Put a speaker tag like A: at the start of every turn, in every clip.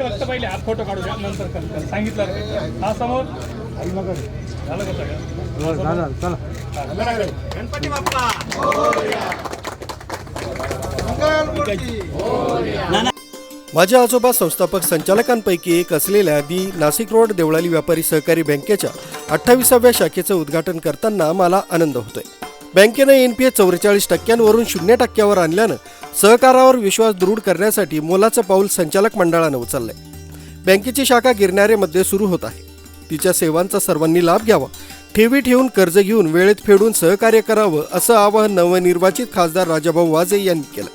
A: इकडे फक्त पहिले हात फोटो काढू द्या नंतर. सांगितलं. हा समोर. झालं का सगळं?
B: गणपती बाप्पा.
C: माझे आजोबा संस्थापक संचालकांपैकी एक असलेल्या दी नाशिक रोड देवळाली व्यापारी सहकारी बँकेच्या अठ्ठावीसाव्या शाखेचं उद्घाटन करताना मला आनंद होतोय. बँकेनं एन पी ए चौवेचाळीस टक्क्यांवरून शून्य टक्क्यावर आणल्यानं सहकारावर विश्वास दृढ करण्यासाठी मोलाचं पाऊल संचालक मंडळानं उचललंय. बँकेची शाखा गिरणारेमध्ये सुरू होत आहे. तिच्या सेवांचा सर्वांनी लाभ घ्यावा. ठेवी ठेवून कर्ज घेऊन वेळेत फेडून सहकार्य करावं असं आवाहन नवनिर्वाचित खासदार राजाभाऊ वाजे यांनी केलं.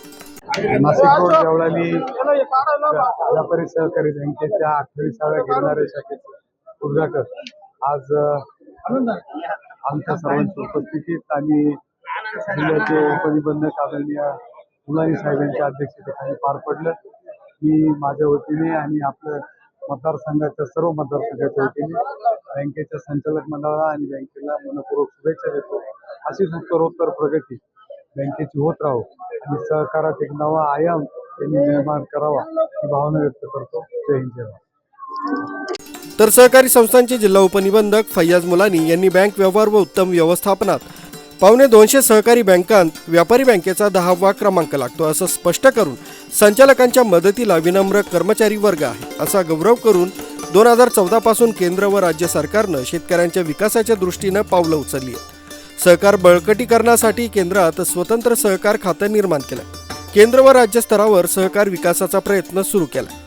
D: नाशिक रोड देवळाली व्यापारी सहकारी बँकेच्या अठ्ठावीसाव्या गिरणारे शाखेचे उद्घाटन आज आमच्या सर्वांच्या उपस्थितीत आणि जिल्ह्याचे उपनिबंधक आदरणीय मुलानी साहेबांच्या अध्यक्षतेखाली पार पडलं. मी माझ्या वतीने आणि आपल्या मतदारसंघाच्या सर्व मतदारसंघाच्या वतीने बँकेच्या संचालक मंडळाला आणि बँकेला मनपूर्वक शुभेच्छा देतो. अशीच उत्तरोत्तर प्रगती बँकेची होत राहो आणि सहकारात एक नवा आयाम त्यांनी निर्माण करावा ही भावना व्यक्त करतो. जय हिंद जय
C: तर सहकारी संस्थांचे जिल्हा उपनिबंधक फैयाज मुलानी यांनी बँक व्यवहार व उत्तम व्यवस्थापनात पावणे दोनशे सहकारी बँकांत व्यापारी बँकेचा दहावा क्रमांक लागतो असं स्पष्ट करून संचालकांच्या मदतीला विनम्र कर्मचारी वर्ग आहे. असा गौरव करून दोन हजार चौदा पासून केंद्र व राज्य सरकारनं शेतकऱ्यांच्या विकासाच्या दृष्टीनं पावलं उचलली आहेत. सहकार बळकटीकरणासाठी केंद्रात स्वतंत्र सहकार खातं निर्माण केलं केंद्र व राज्य स्तरावर सहकार विकासाचा प्रयत्न सुरू केला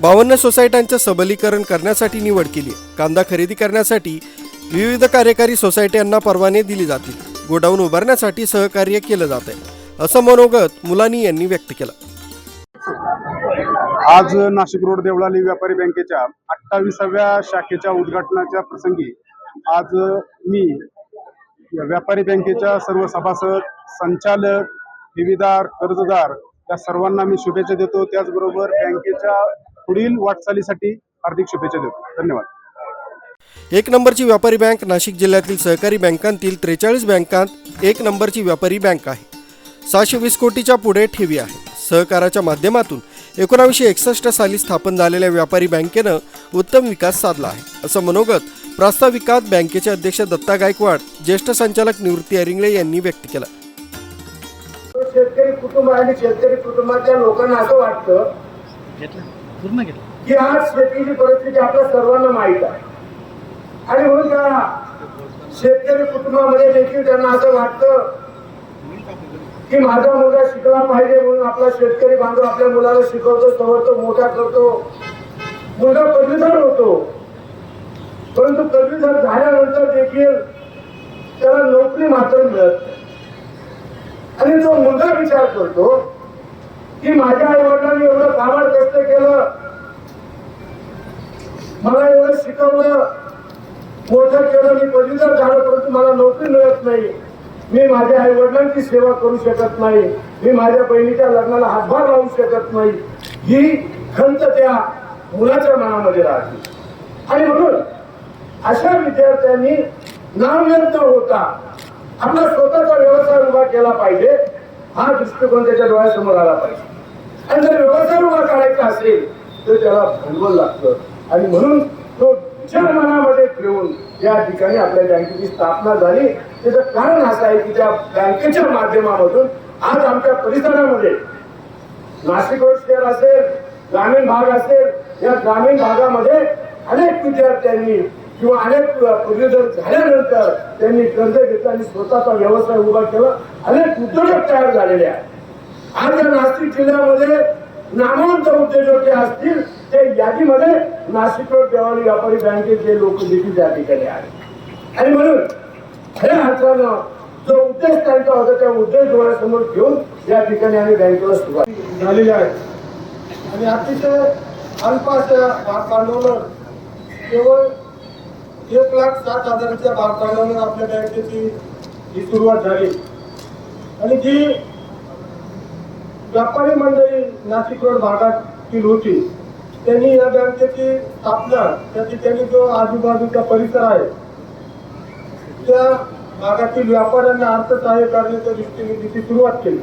C: बावन्न सोसायट्यांचं सबलीकरण करण्यासाठी निवड केली कांदा खरेदी करण्यासाठी विविध कार्यकारी सोसायट्यांना परवाने दिली जातील. गोडाऊन उभारण्यासाठी सहकार्य केलं जात आहे असं मनोगत मुलानी यांनी व्यक्त केलं.
D: आज नाशिक रोड देवळाली व्यापारी बँकेच्या अठ्ठावीसाव्या शाखेच्या उद्घाटनाच्या प्रसंगी आज मी व्यापारी बँकेच्या सर्व सभासद संचालक ठेवीदार कर्जदार या सर्वांना मी शुभेच्छा देतो. त्याचबरोबर बँकेच्या पुढील वाटचालीसाठी हार्दिक शुभेच्छा देतो. धन्यवाद.
C: एक नंबरची व्यापारी बँक नाशिक जिल्ह्यातील सहकारी बँकांतील त्रेचाळीस बँकांत एक नंबरची व्यापारी बँक आहे. सहाशे वीस कोटीच्या पुढे ठेवी आहे. सहकाराच्या माध्यमातून एकोणावीसशे एकसष्ट साली स्थापन झालेल्या व्यापारी बँकेनं उत्तम विकास साधला आहे. असं मनोगत प्रास्ताविकात बँकेचे अध्यक्ष दत्ता गायकवाड ज्येष्ठ संचालक निवृत्ती अरिंगळे यांनी व्यक्त केलं.
E: शेतकरी कुटुंब आणि शेतकरी कुटुंबाच्या लोकांना असं वाटतं की आज शेतीची परिस्थिती आपल्या सर्वांना माहीत आहे आणि म्हणून त्या शेतकरी कुटुंबामध्ये देखील त्यांना असं वाटतं की माझा मुलगा शिकला पाहिजे म्हणून आपला शेतकरी बांधव आपल्या मुलाला शिकवतो सवरतो मोठा करतो. मुलगा पदवीधर होतो. परंतु पदवीधर झाल्यानंतर देखील त्याला नोकरी मात्र मिळत आणि तो मुलगा विचार करतो की माझ्या आई वडिलांनी एवढं कामाड कष्ट केलं मला एवढं शिकवलं मोठं केलं मी पदवीधर झालो परंतु मला नोकरी मिळत नाही. मी माझ्या आई वडिलांची सेवा करू शकत नाही. मी माझ्या बहिणीच्या लग्नाला हातभार लावू शकत नाही. ही खंत त्या मुलाच्या मनामध्ये राहते. आणि म्हणून अशा विद्यार्थ्यांनी नामव्यक्त होता. आपला स्वतःचा व्यवसाय उभा केला पाहिजे. हा दृष्टिकोन त्याच्या डोळ्यासमोर आला पाहिजे. आणि जर व्यवसाय उभा करायचा असेल तर त्याला भांडवल लागतं. आणि म्हणून तो मनामध्ये ठेवून या ठिकाणी आपल्या बँकेची स्थापना झाली. त्याचं कारण असं आहे की त्या बँकेच्या माध्यमामधून आज आमच्या परिसरामध्ये नाशिक रोड शहर असेल ग्रामीण भाग असेल या ग्रामीण भागामध्ये अनेक विद्यार्थ्यांनी किंवा अनेक पदवीधर झाल्यानंतर त्यांनी कर्ज घेतलं आणि स्वतःचा व्यवसाय उभा केला अनेक उद्योजक तयार झालेले आहेत. आज या नाशिक जिल्ह्यामध्ये नामवंत उद्योजक जे असतील ते यादीमध्ये नाशिक रोड देवानी व्यापारी बँकेचे लोक देखील त्या ठिकाणी आहेत आणि म्हणून खऱ्या हातानं जो उद्देश त्यांचा होता त्या उद्देश डोळ्यासमोर घेऊन या ठिकाणी आम्ही बँकेला सुरुवात झालेली आहे. आणि अतिशय अल्प अशा केवळ एक लाख सात हजाराच्या भागभांडवलं आपल्या बँकेची ही सुरुवात झाली. आणि जी व्यापारी मंडळी नाशिक रोड भागातील होती त्यांनी या बँकेची स्थापना त्या ठिकाणी जो आजूबाजूचा परिसर आहे त्या भागातील व्यापाऱ्यांना अर्थसहाय्य करण्याच्या दृष्टीने तिची सुरुवात केली.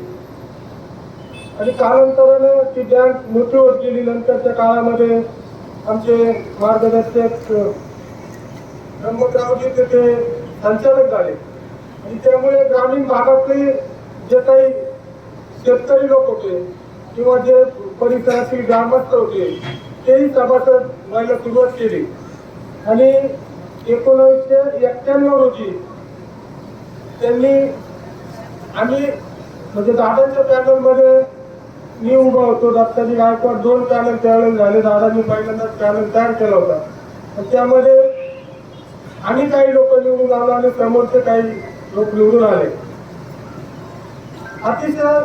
F: आणि कालांतरानं ती बँक मोठी होत गेली. नंतरच्या काळामध्ये आमचे मार्गदर्शक अ, ब्रह्मरावजी तिथे संचालक झाले. आणि त्यामुळे ग्रामीण भागातले जे काही शेतकरी लोक होते किंवा जे परिसरातील ग्रामस्थ होते तेही सभासद व्हायला सुरुवात केली. आणि एकोणीसशे एक्क्याण्णव रोजी त्यांनी आम्ही म्हणजे दादांच्या पॅनलमध्ये मी उभा होतो. दत्ताजी गायकवाड दोन पॅनल त्यावेळेस झाले. दादांनी पहिल्यांदाच पॅनल तयार केला होता. त्यामध्ये आणि काही लोक निवडून आलो आणि समोरचे काही लोक निवडून आले. अतिशय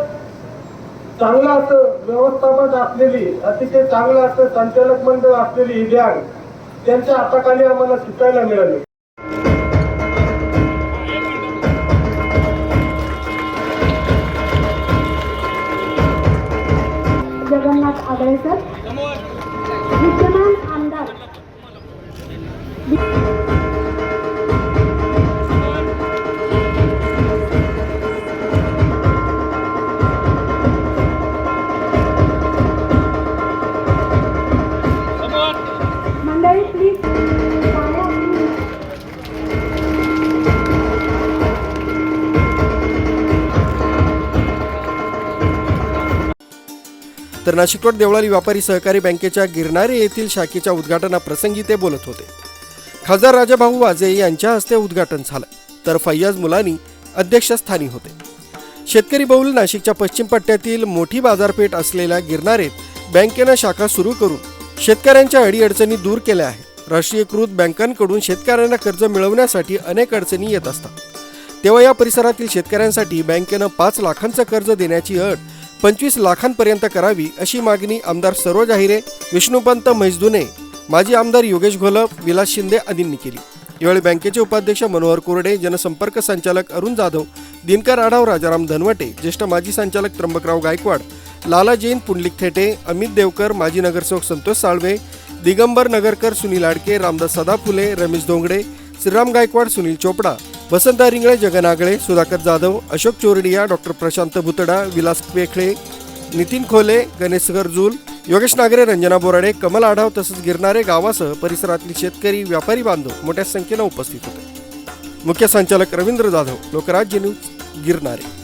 F: चांगलं असं व्यवस्थापन असलेली अतिशय चांगलं असं संचालक मंडळ असलेली ही बँक त्यांच्या हाताखाली आम्हाला शिकायला मिळाली.
G: जगन्नाथ आगळेकर सर.
C: तर नाशिक देवळाली व्यापारी सहकारी बँकेच्या गिरणारे येथील शाखेच्या उद्घाटनाप्रसंगी ते बोलत होते. खासदार राजाभाऊ वाजे यांच्या हस्ते उद्घाटन झालं. तर फैयाज मुलानी अध्यक्षस्थानी होते. शेतकरी बहुल नाशिकच्या पश्चिम पट्ट्यातील मोठी बाजारपेठ असलेल्या गिरणारेत बँकेनं शाखा सुरू करून शेतकऱ्यांच्या अडीअडचणी दूर केल्या आहेत. राष्ट्रीयकृत बँकांकडून शेतकऱ्यांना कर्ज मिळवण्यासाठी अनेक अडचणी येत असतात. तेव्हा या परिसरातील शेतकऱ्यांसाठी बँकेनं पाच लाखांचं कर्ज देण्याची अट पंचवीस लाखांपर्यंत करावी अशी मागणी आमदार सरोज जाहिरे विष्णुपंत म्हैसदुने माजी आमदार योगेश घोलप विलास शिंदे आदींनी केली. यावेळी बँकेचे उपाध्यक्ष मनोहर कोरडे जनसंपर्क संचालक अरुण जाधव दिनकर आढाव राजाराम धनवटे ज्येष्ठ माजी संचालक त्र्यंबकराव गायकवाड लाला जैन पुंडलिक थेटे अमित देवकर माजी नगरसेवक संतोष साळवे दिगंबर नगरकर सुनील आडके रामदास सदाफुले रमेश धोंगडे श्रीराम गायकवाड सुनील चोपडा वसंत रिंगळे जगन आगळे सुधाकर जाधव अशोक चोरडिया डॉक्टर प्रशांत भुतडा विलास पेखळे नितीन खोले गणेश गरजूल योगेश नागरे रंजना बोराडे कमल आढाव तसंच गिरणारे गावासह परिसरातील शेतकरी व्यापारी बांधव मोठ्या संख्येनं उपस्थित होते. मुख्य संचालक रवींद्र जाधव लोकराज्य न्यूज गिरणारे